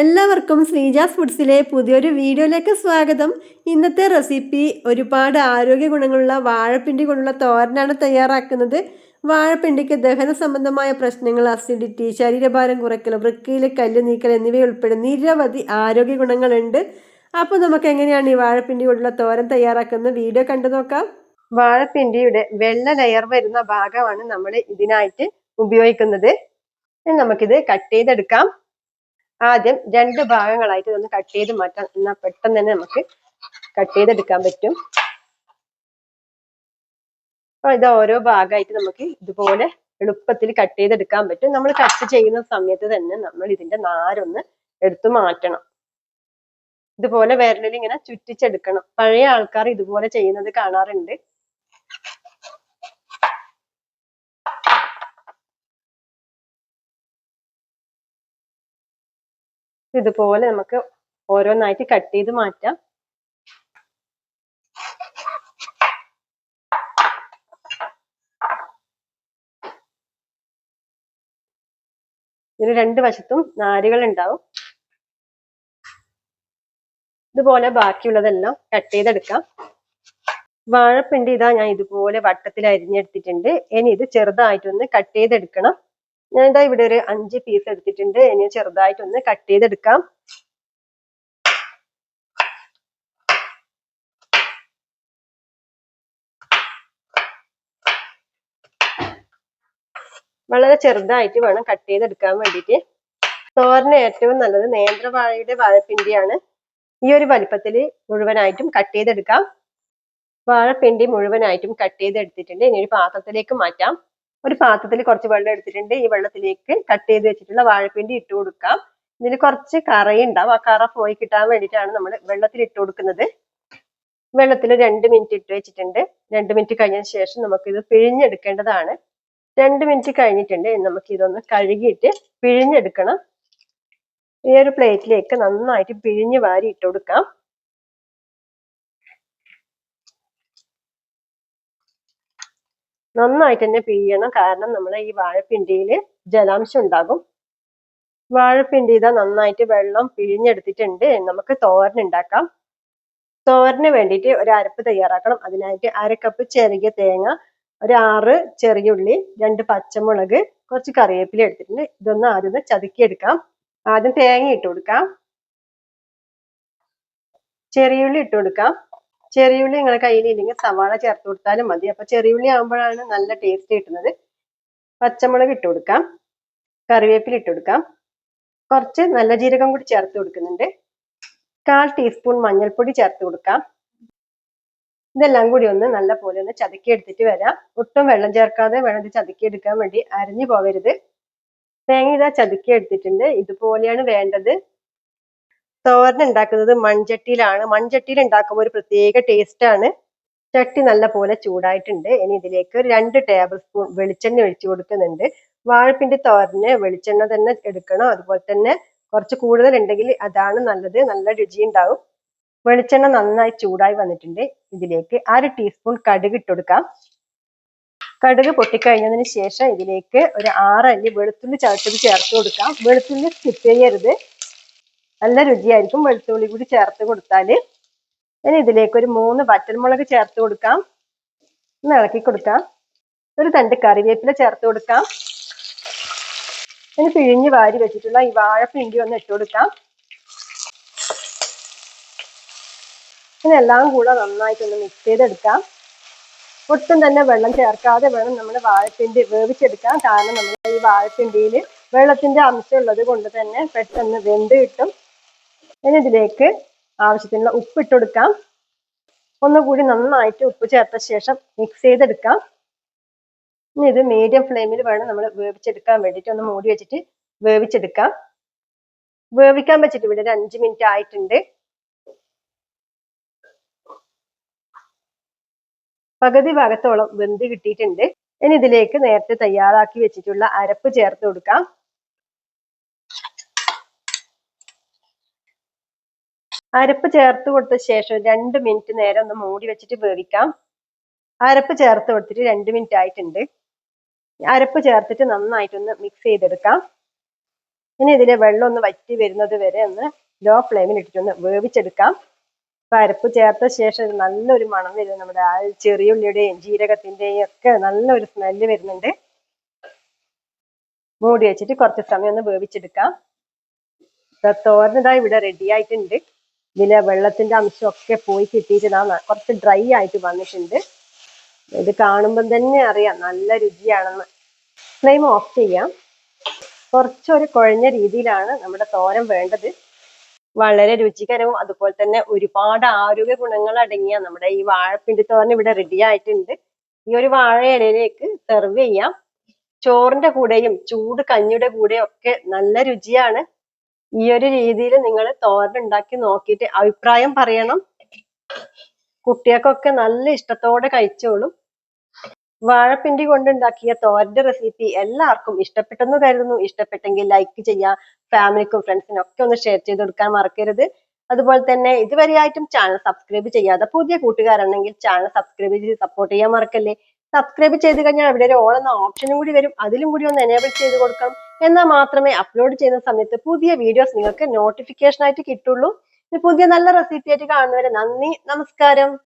എല്ലാവർക്കും ശ്രീജാസ് ഫുഡ്സിലെ പുതിയൊരു വീഡിയോയിലേക്ക് സ്വാഗതം. ഇന്നത്തെ റെസിപ്പി ഒരുപാട് ആരോഗ്യ ഗുണങ്ങളുള്ള വാഴപ്പിണ്ടി കൊണ്ടുള്ള തോരനാണ് തയ്യാറാക്കുന്നത്. വാഴപ്പിണ്ടിക്ക് ദഹന സംബന്ധമായ പ്രശ്നങ്ങൾ അസിഡിറ്റി ശരീരഭാരം കുറയ്ക്കൽ വൃക്കയിലെ കല്ല് നീക്കൽ എന്നിവയുൾപ്പെടെ നിരവധി ആരോഗ്യ ഗുണങ്ങളുണ്ട്. അപ്പോൾ നമുക്ക് എങ്ങനെയാണ് ഈ വാഴപ്പിണ്ടി കൊണ്ടുള്ള തോരൻ തയ്യാറാക്കുന്ന വീഡിയോ കണ്ടു നോക്കാം. വാഴപ്പിണ്ടിയുടെ വെള്ള ലെയർ വരുന്ന ഭാഗമാണ് നമ്മൾ ഇതിനായിട്ട് ഉപയോഗിക്കുന്നത്. നമുക്കിത് കട്ട് ചെയ്തെടുക്കാം. ആദ്യം രണ്ട് ഭാഗങ്ങളായിട്ട് ഇതൊന്ന് കട്ട് ചെയ്ത് മാറ്റാം. എന്നാൽ പെട്ടെന്ന് തന്നെ നമുക്ക് കട്ട് ചെയ്തെടുക്കാൻ പറ്റും. അപ്പൊ ഇത് ഓരോ ഭാഗമായിട്ട് നമുക്ക് ഇതുപോലെ എളുപ്പത്തിൽ കട്ട് ചെയ്തെടുക്കാൻ പറ്റും. നമ്മൾ കട്ട് ചെയ്യുന്ന സമയത്ത് തന്നെ നമ്മൾ ഇതിന്റെ നാരൊന്ന് എടുത്തു മാറ്റണം. ഇതുപോലെ വിരലിൽ ഇങ്ങനെ ചുറ്റിച്ചെടുക്കണം. പഴയ ആൾക്കാർ ഇതുപോലെ ചെയ്യുന്നത് കാണാറുണ്ട്. ഇതുപോലെ നമുക്ക് ഓരോന്നായിട്ട് കട്ട് ചെയ്ത് മാറ്റാം. ഇതിന് രണ്ട് വശത്തും നാരുകൾ ഉണ്ടാവും. ഇതുപോലെ ബാക്കിയുള്ളതെല്ലാം കട്ട് ചെയ്തെടുക്കാം. വാഴപ്പിണ്ടി ഇതാ ഞാൻ ഇതുപോലെ വട്ടത്തിൽ അരിഞ്ഞെടുത്തിട്ടുണ്ട്. ഇനി ഇത് ചെറുതായിട്ടൊന്ന് കട്ട് ചെയ്തെടുക്കണം. ഞാൻ ഇതാ ഇവിടെ ഒരു അഞ്ച് പീസ് എടുത്തിട്ടുണ്ട്. ഇനി ചെറുതായിട്ടൊന്ന് കട്ട് ചെയ്തെടുക്കാം. വളരെ ചെറുതായിട്ട് വേണം കട്ട് ചെയ്തെടുക്കാൻ വേണ്ടിയിട്ട്. തോരന് ഏറ്റവും നല്ലത് നേന്ത്രവാഴയുടെ വാഴപ്പിണ്ടിയാണ്. ഈ ഒരു വലിപ്പത്തിൽ മുഴുവനായിട്ടും കട്ട് ചെയ്തെടുക്കാം. വാഴപ്പിണ്ടി മുഴുവനായിട്ടും കട്ട് ചെയ്തെടുത്തിട്ടുണ്ട്. ഇനി ഒരു പാത്രത്തിലേക്ക് മാറ്റാം. ഒരു പാത്രത്തിൽ കുറച്ച് വെള്ളം എടുത്തിട്ടുണ്ട്. ഈ വെള്ളത്തിലേക്ക് കട്ട് ചെയ്ത് വെച്ചിട്ടുള്ള വാഴപ്പിണ്ടി ഇട്ട് കൊടുക്കാം. ഇതിൽ കുറച്ച് കറയുണ്ടാവും. ആ കറ പോയി കിട്ടാൻ വേണ്ടിയിട്ടാണ് നമ്മൾ വെള്ളത്തിൽ ഇട്ട് കൊടുക്കുന്നത്. വെള്ളത്തിൽ രണ്ട് മിനിറ്റ് ഇട്ട് വെച്ചിട്ടുണ്ട്. രണ്ട് മിനിറ്റ് കഴിഞ്ഞതിന് ശേഷം നമുക്കിത് പിഴിഞ്ഞെടുക്കേണ്ടതാണ്. രണ്ട് മിനിറ്റ് കഴിഞ്ഞിട്ടുണ്ട്. നമുക്ക് ഇതൊന്ന് കഴുകിയിട്ട് പിഴിഞ്ഞെടുക്കണം. ഈ ഒരു പ്ലേറ്റിലേക്ക് നന്നായിട്ട് പിഴിഞ്ഞ് വാരി ഇട്ട് കൊടുക്കാം. നന്നായിട്ട് തന്നെ പിഴിയണം കാരണം നമ്മൾ ഈ വാഴപ്പിണ്ടിയിൽ ജലാംശം ഉണ്ടാകും വാഴപ്പിണ്ടി ഇതാ നന്നായിട്ട് വെള്ളം പിഴിഞ്ഞെടുത്തിട്ടുണ്ട്. നമുക്ക് തോരൻ ഉണ്ടാക്കാം തോരന് വേണ്ടിയിട്ട് ഒരു അരപ്പ് തയ്യാറാക്കണം. അതിനായിട്ട് അര കപ്പ് ചെറിയ തേങ്ങ ഒരു ആറ് ചെറിയ ഉള്ളി രണ്ട് പച്ചമുളക് കുറച്ച് കറിവേപ്പില എടുത്തിട്ടുണ്ട്. ഇതൊന്ന് ആദ്യം ചതുക്കിയെടുക്കാം. ആദ്യം തേങ്ങ ഇട്ട് കൊടുക്കാം. ചെറിയ ഉള്ളി ഇട്ട് കൊടുക്കാം. ചെറിയുള്ളി നിങ്ങളുടെ കയ്യിലില്ലെങ്കിൽ സവാള ചേർത്ത് കൊടുത്താലും മതി. അപ്പൊ ചെറിയുള്ളി ആകുമ്പോഴാണ് നല്ല ടേസ്റ്റ് കിട്ടുന്നത്. പച്ചമുളക് ഇട്ട് കൊടുക്കാം. കറിവേപ്പില ഇട്ട് കൊടുക്കാം. കുറച്ച് നല്ല ജീരകം കൂടി ചേർത്ത് കൊടുക്കുന്നുണ്ട്. കാൽ ടീസ്പൂൺ മഞ്ഞൾപ്പൊടി ചേർത്ത് കൊടുക്കാം. ഇതെല്ലാം കൂടി ഒന്ന് നല്ല പോലെ ഒന്ന് ചതുക്കി എടുത്തിട്ട് വരാം. ഒട്ടും വെള്ളം ചേർക്കാതെ ഇത് ചതുക്കി എടുക്കാൻ വേണ്ടി. അരിഞ്ഞു പോകരുത്. തേങ്ങ ഇതാ ചതുക്കി എടുത്തിട്ടുണ്ട്. ഇതുപോലെയാണ് വേണ്ടത്. തോരൻ ഉണ്ടാക്കുന്നത് മൺചട്ടിയിലാണ്. മൺചട്ടിയിൽ ഉണ്ടാക്കുമ്പോൾ ഒരു പ്രത്യേക ടേസ്റ്റ് ആണ്. ചട്ടി നല്ല പോലെ ചൂടായിട്ടുണ്ട്. ഇനി ഇതിലേക്ക് ഒരു രണ്ട് ടേബിൾ സ്പൂൺ വെളിച്ചെണ്ണ ഒഴിച്ചു കൊടുക്കുന്നുണ്ട്. വാഴപ്പിണ്ടി തോരന് വെളിച്ചെണ്ണ തന്നെ എടുക്കണം. അതുപോലെ തന്നെ കുറച്ച് കൂടുതൽ ഉണ്ടെങ്കിൽ അതാണ് നല്ലത്. നല്ല രുചി ഉണ്ടാവും. വെളിച്ചെണ്ണ നന്നായി ചൂടായി വന്നിട്ടുണ്ട്. ഇതിലേക്ക് അര ടീസ്പൂൺ കടുക് ഇട്ട് കൊടുക്കാം. കടുക് പൊട്ടിക്കഴിഞ്ഞതിന് ശേഷം ഇതിലേക്ക് ഒരു ആറ് അല്ലി വെളുത്തുള്ളി ചതച്ചത് ചേർത്ത് കൊടുക്കാം. വെളുത്തുള്ളി സ്കിപ്പ് ചെയ്യരുത്. നല്ല രുചിയായിരിക്കും വെളുത്തുള്ളി കൂടി ചേർത്ത് കൊടുത്താൽ ഇനി ഇതിലേക്ക് ഒരു മൂന്ന് വറ്റൽമുളക് ചേർത്ത് കൊടുക്കാം. ഒന്ന് ഇളക്കി കൊടുക്കാം. ഒരു തണ്ട് കറിവേപ്പില ചേർത്ത് കൊടുക്കാം. ഇനി പിഴിഞ്ഞ് വാരി വെച്ചിട്ടുള്ള ഈ വാഴപ്പിണ്ടി ഒന്ന് ഇട്ട് കൊടുക്കാം. ഇനി എല്ലാം കൂടെ നന്നായിട്ടൊന്ന് മിക്സ് ചെയ്തെടുക്കാം. ഒട്ടും തന്നെ വെള്ളം ചേർക്കാതെ വേണം നമ്മൾ വാഴപ്പിണ്ടി വേവിച്ചെടുക്കാം കാരണം നമ്മൾ ഈ വാഴപ്പിണ്ടിയിൽ വെള്ളത്തിന്റെ അംശം ഉള്ളത് കൊണ്ട് തന്നെ പെട്ടെന്ന് വെന്ത് കിട്ടും. ഇനി ഇതിലേക്ക് ആവശ്യത്തിനുള്ള ഉപ്പ് ഇട്ട് കൊടുക്കാം. ഒന്നുകൂടി നന്നായിട്ട് ഉപ്പ് ചേർത്ത ശേഷം മിക്സ് ചെയ്തെടുക്കാം. ഇനി ഇത് മീഡിയം ഫ്ലെയിമിൽ വേണം നമ്മൾ വേവിച്ചെടുക്കാൻ വേണ്ടിയിട്ട് ഒന്ന് മൂടി വെച്ചിട്ട് വേവിച്ചെടുക്കാം. വേവിക്കാൻ വെച്ചിട്ട് ഇവിടെ ഒരു അഞ്ച് മിനിറ്റ് ആയിട്ടുണ്ട്. പകുതി ഭാഗത്തോളം വെന്ത് കിട്ടിയിട്ടുണ്ട്. ഇനി ഇതിലേക്ക് നേരത്തെ തയ്യാറാക്കി വെച്ചിട്ടുള്ള അരപ്പ് ചേർത്ത് കൊടുക്കാം. അരപ്പ് ചേർത്ത് കൊടുത്ത ശേഷം രണ്ട് മിനിറ്റ് നേരം ഒന്ന് മൂടി വെച്ചിട്ട് വേവിക്കാം. അരപ്പ് ചേർത്ത് കൊടുത്തിട്ട് രണ്ട് മിനിറ്റ് ആയിട്ടുണ്ട്. അരപ്പ് ചേർത്തിട്ട് നന്നായിട്ടൊന്ന് മിക്സ് ചെയ്തെടുക്കാം. ഇനി ഇതിലെ വെള്ളം ഒന്ന് വറ്റി വരുന്നത് വരെ ഒന്ന് ലോ ഫ്ലെയിമിൽ ഇട്ടിട്ടൊന്ന് വേവിച്ചെടുക്കാം. അരപ്പ് ചേർത്ത ശേഷം നല്ലൊരു മണം വരും നമ്മുടെ ആ ചെറിയുള്ളിയുടെയും ജീരകത്തിന്റെയും ഒക്കെ നല്ലൊരു സ്മെല്ല് വരുന്നുണ്ട്. മൂടി വെച്ചിട്ട് കുറച്ച് സമയം ഒന്ന് വേവിച്ചെടുക്കാം. ഇതാ ഇവിടെ റെഡി ആയിട്ടുണ്ട്. ഇതിലെ വെള്ളത്തിന്റെ അംശം ഒക്കെ പോയി കിട്ടിയിട്ട് കുറച്ച് ഡ്രൈ ആയിട്ട് വന്നിട്ടുണ്ട്. ഇത് കാണുമ്പോൾ തന്നെ അറിയാം നല്ല രുചിയാണെന്ന്. ഫ്ലെയിം ഓഫ് ചെയ്യാം. കുറച്ചൊരു കുഴഞ്ഞ രീതിയിലാണ് നമ്മുടെ തോരൻ വേണ്ടത്. വളരെ രുചികരവും അതുപോലെ തന്നെ ഒരുപാട് ആരോഗ്യ ഗുണങ്ങൾ അടങ്ങിയ നമ്മുടെ ഈ വാഴപ്പിണ്ടി തോരൻ ഇവിടെ റെഡി ആയിട്ടുണ്ട്. ഈ ഒരു വാഴ സെർവ് ചെയ്യാം. ചോറിന്റെ കൂടെയും ചൂട് കഞ്ഞിയുടെ കൂടെയും ഒക്കെ നല്ല രുചിയാണ്. ഈ ഒരു രീതിയിൽ നിങ്ങൾ തോരൻ ഉണ്ടാക്കി നോക്കിയിട്ട് അഭിപ്രായം പറയണം. കുട്ടികൾക്കൊക്കെ നല്ല ഇഷ്ടത്തോടെ കഴിച്ചോളും. വാഴപ്പിണ്ടി കൊണ്ടുണ്ടാക്കിയ തോരന്റെ റെസിപ്പി എല്ലാവർക്കും ഇഷ്ടപ്പെട്ടെന്ന് കരുതുന്നു. ഇഷ്ടപ്പെട്ടെങ്കിൽ ലൈക്ക് ചെയ്യാം ഫാമിലിക്കും ഫ്രണ്ട്സിനും ഒക്കെ ഒന്ന് ഷെയർ ചെയ്ത് കൊടുക്കാൻ മറക്കരുത്. അതുപോലെ തന്നെ ഇതുവരെയായിട്ടും ചാനൽ സബ്സ്ക്രൈബ് ചെയ്യാതെ പുതിയ കൂട്ടുകാരുണ്ടെങ്കിൽ ചാനൽ സബ്സ്ക്രൈബ് ചെയ്ത് സപ്പോർട്ട് ചെയ്യാൻ മറക്കല്ലേ? സബ്സ്ക്രൈബ് ചെയ്ത് കഴിഞ്ഞാൽ അവിടെ ഒരു ഓൾ എന്ന ഓപ്ഷനും കൂടി വരും. അതിലും കൂടി ഒന്ന് എനേബിൾ ചെയ്ത് കൊടുക്കണം. എന്നാൽ മാത്രമേ അപ്ലോഡ് ചെയ്യുന്ന സമയത്ത് പുതിയ വീഡിയോസ് നിങ്ങൾക്ക് നോട്ടിഫിക്കേഷൻ ആയിട്ട് കിട്ടുള്ളൂ. പുതിയ നല്ല റെസിപ്പി ആയിട്ട് കാണുന്നവരെ നന്ദി നമസ്കാരം.